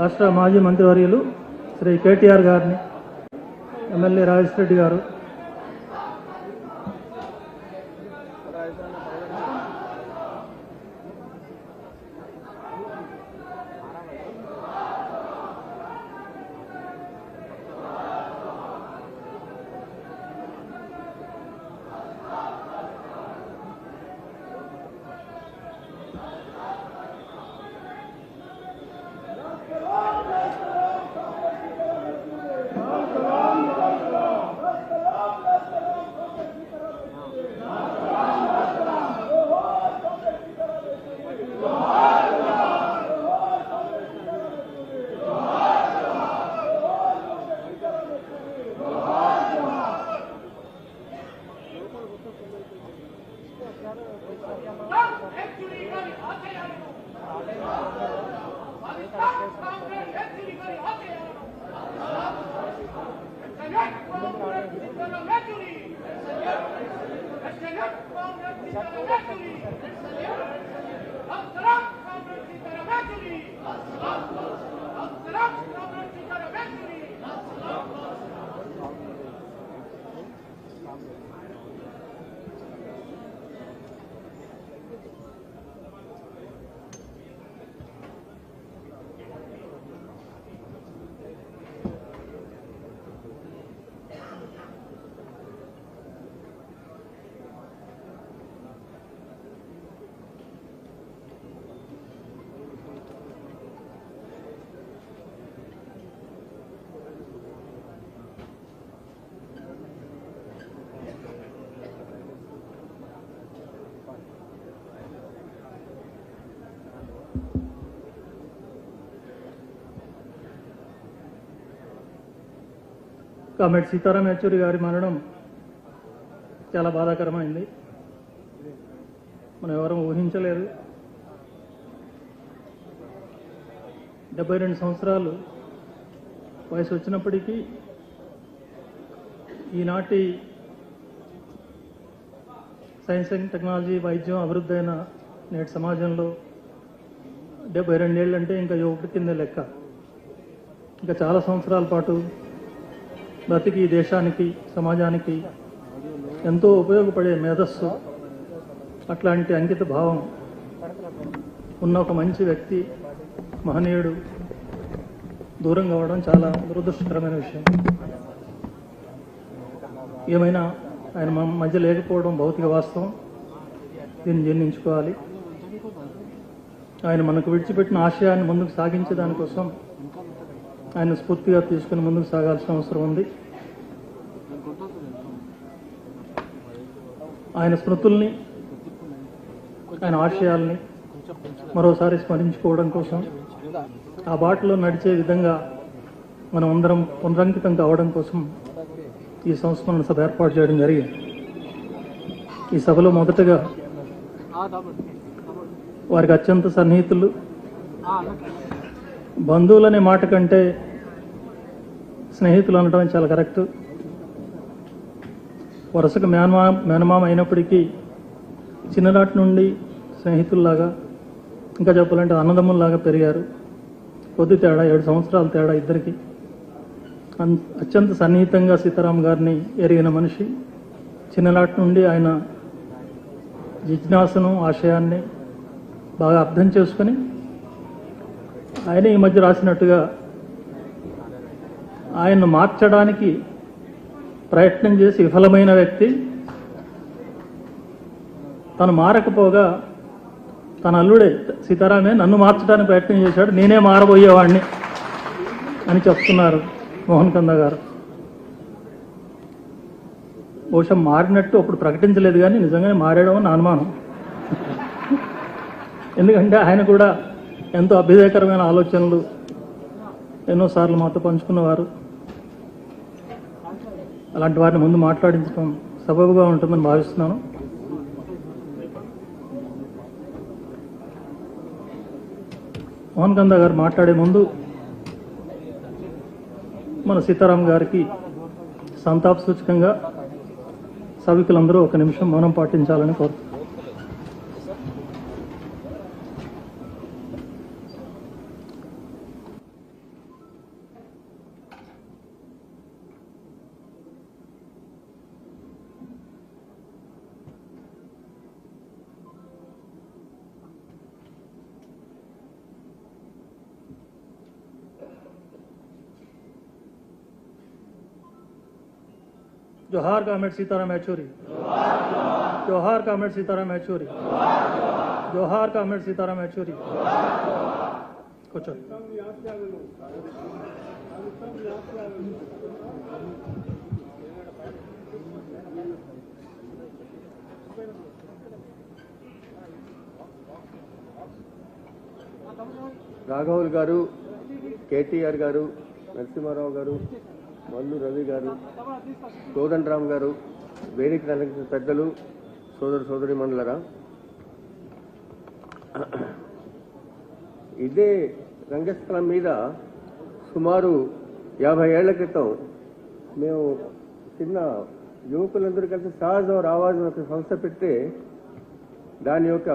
రాష్ట్ర మాజీ మంత్రివర్యులు శ్రీ కేటీఆర్ గారిని ఎమ్మెల్యే రాజేష్ రెడ్డి గారు Let's go! కామెడ్ సీతారాం యచూరి గారి మరణం చాలా బాధాకరమైంది. మనం ఎవరూ ఊహించలేదు. డెబ్బై రెండు సంవత్సరాలు వయసు వచ్చినప్పటికీ ఈనాటి సైన్స్ అండ్ టెక్నాలజీ వైద్యం అభివృద్ధి అయిన నేటి సమాజంలో డెబ్బై రెండేళ్ళు అంటే ఇంకా యువకుడి కింద లెక్క. ఇంకా చాలా సంవత్సరాల పాటు బ్రతికి ఈ దేశానికి సమాజానికి ఎంతో ఉపయోగపడే మేధస్సు అట్లాంటి అంకిత భావం ఉన్న ఒక మంచి వ్యక్తి మహనీయుడు దూరం కావడం చాలా దురదృష్టకరమైన విషయం. ఏమైనా ఆయన మధ్య లేకపోవడం భౌతిక వాస్తవం. దీన్ని జీర్ణించుకోవాలి. ఆయన మనకు విడిచిపెట్టిన ఆశయాన్ని ముందుకు సాగించే దానికోసం ఆయన స్ఫూర్తిగా తీసుకుని ముందుకు సాగాల్సిన అవసరం ఉంది. ఆయన స్మృతుల్ని ఆయన ఆశయాల్ని మరోసారి స్మరించుకోవడం కోసం ఆ బాటలో నడిచే విధంగా మనం అందరం పునరంకితం కావడం కోసం ఈ సంస్మరణ సభ ఏర్పాటు చేయడం జరిగింది. ఈ సభలో మొదటగా వారికి అత్యంత సన్నిహితులు. బంధువులనే మాట కంటే స్నేహితులు అనడం చాలా కరెక్ట్. వరుసకు మేనమా మేనమామ అయినప్పటికీ చిన్ననాటి నుండి స్నేహితుల్లాగా ఇంకా చెప్పాలంటే అన్నదమ్ముల్లాగా పెరిగారు. కొద్ది తేడా ఏడు సంవత్సరాల తేడా ఇద్దరికి. అన్- అత్యంత సన్నిహితంగా సీతారాం గారిని ఎరిగిన మనిషి చిన్ననాటి నుండి ఆయన జిజ్ఞాసను ఆశయాన్ని బాగా అర్థం చేసుకుని ఆయన ఈ మధ్య రాసినట్టుగా ఆయన్ను మార్చడానికి ప్రయత్నం చేసి విఫలమైన వ్యక్తి. తను మారకపోగా తన అల్లుడే సీతారామే నన్ను మార్చడానికి ప్రయత్నం చేశాడు నేనే మారబోయేవాడిని అని చెప్తున్నారు మోహన్ కంద గారు. బహుశా మారినట్టు అప్పుడు ప్రకటించలేదు కానీ నిజంగానే మారాడో అని అనుమానం. ఎందుకంటే ఆయన కూడా ఎంతో అభ్యుదయకరమైన ఆలోచనలు ఎన్నోసార్లు మాతో పంచుకున్నవారు. అలాంటి వారిని ముందు మాట్లాడించడం సబబుగా ఉంటుందని భావిస్తున్నాను. మోహన్ కంద గారు మాట్లాడే ముందు మన సీతారాం గారికి సంతాప సూచకంగా సభికులందరూ ఒక నిమిషం మౌనం పాటించాలని కోరుతున్నాను. జోహార్ కామెట్ సీతారాం యచూరి జోహార్ కామెట్ సీతారాం యచూరి జోహార్ కామెట్ సీతారాం యచూరి కూర్చోండి రాఘవుల్ గారు కేటీఆర్ గారు నరసింహారావు గారు మల్లు రవి గారు కోదండరామ్ గారు వేదిక అలంకరించిన పెద్దలు సోదరు సోదరి మండలరా. ఇదే రంగస్థలం మీద సుమారు యాభై ఏళ్ళ క్రితం మేము చిన్న యువకులందరూ కలిసి సహజ ఆవాజ్ ఒక సంస్థ పెడితే దాని యొక్క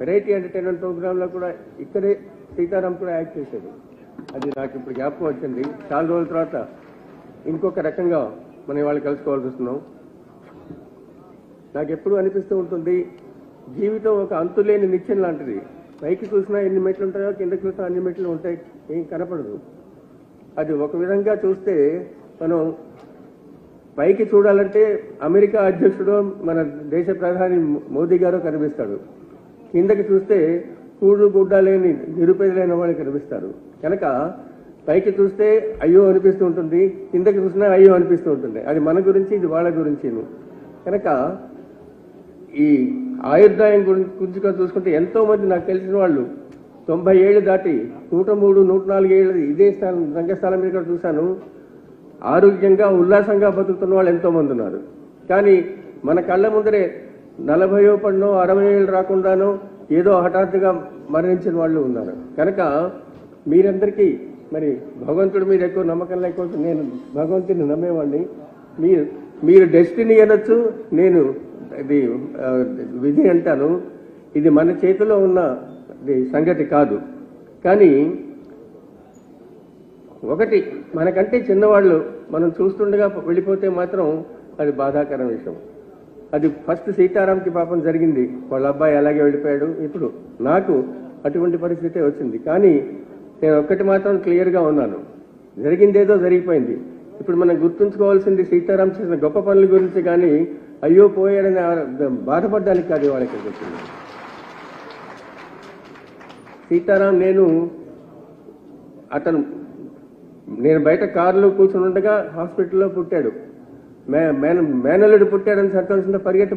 వెరైటీ ఎంటర్టైన్మెంట్ ప్రోగ్రాంలో కూడా ఇక్కడే సీతారాం కూడా యాక్ట్ చేశాడు అది నాకు ఇప్పుడు జ్ఞాపకం వచ్చింది. చాలా రోజుల తర్వాత ఇంకొక రకంగా మనం వాళ్ళు కలుసుకోవాల్సి వస్తున్నాం. నాకు ఎప్పుడు అనిపిస్తూ ఉంటుంది జీవితం ఒక అంతులేని నిత్యం లాంటిది. పైకి చూసినా ఎన్ని మెట్లు ఉంటాయో కిందకి చూసినా అన్ని మెట్లు ఉంటాయి ఏం కనపడదు. అది ఒక విధంగా చూస్తే మనం పైకి చూడాలంటే అమెరికా అధ్యక్షుడు మన దేశ ప్రధాని మోదీ గారు కనిపిస్తాడు. కిందకి చూస్తే కూడు గుడ్డ లేని నిరుపేదలైన వాళ్ళు కనిపిస్తారు. కనుక పైకి చూస్తే అయ్యో అనిపిస్తూ ఉంటుంది కిందకి చూసినా అయ్యో అనిపిస్తూ ఉంటుంది. అది మన గురించి ఇది వాళ్ళ గురించి కనుక ఈ ఆయుర్దాయం గురించి గురించి చూసుకుంటే ఎంతో మంది నాకు తెలిసిన వాళ్ళు తొంభై ఏళ్ళు దాటి నూట మూడు నూట నాలుగు ఏళ్ళు ఇదే స్థానం రంగస్థానం మీద కూడా చూశాను. ఆరోగ్యంగా ఉల్లాసంగా బతుకుతున్న వాళ్ళు ఎంతో మంది ఉన్నారు. కానీ మన కళ్ళ ముందరే నలభయో పన్నో అరవై ఏళ్ళు రాకుండానో ఏదో హఠాత్తుగా మరణించిన వాళ్ళు ఉన్నారు. కనుక మీరందరికీ మరి భగవంతుడి మీద ఎక్కువ నమ్మకం లేకపోతే నేను భగవంతుని నమ్మేవాడిని. మీరు మీరు డెస్టినీ అనొచ్చు నేను ఇది విధి అంటాను. ఇది మన చేతిలో ఉన్న సంగతి కాదు. కానీ ఒకటి మనకంటే చిన్నవాళ్ళు మనం చూస్తుండగా వెళ్ళిపోతే మాత్రం అది బాధాకరం విషయం. అది ఫస్ట్ సీతారాంకి పాపం జరిగింది. వాళ్ళ అబ్బాయి అలాగే వెళ్ళిపోయాడు. ఇప్పుడు నాకు అటువంటి పరిస్థితే వచ్చింది. కానీ నేను ఒక్కటి మాత్రం క్లియర్గా ఉన్నాను. జరిగిందేదో జరిగిపోయింది. ఇప్పుడు మనం గుర్తుంచుకోవాల్సింది సీతారాం చేసిన గొప్ప పనుల గురించి కానీ అయ్యో పోయాడని బాధపడడానికి కాదు వాళ్ళకి వచ్చింది. సీతారాం నేను అతను నేను బయట కారులో కూర్చుని ఉండగా హాస్పిటల్లో పుట్టాడు. మే మేన మేనల్లుడు పుట్టాడని సంతోషంతో పరిగెత్తి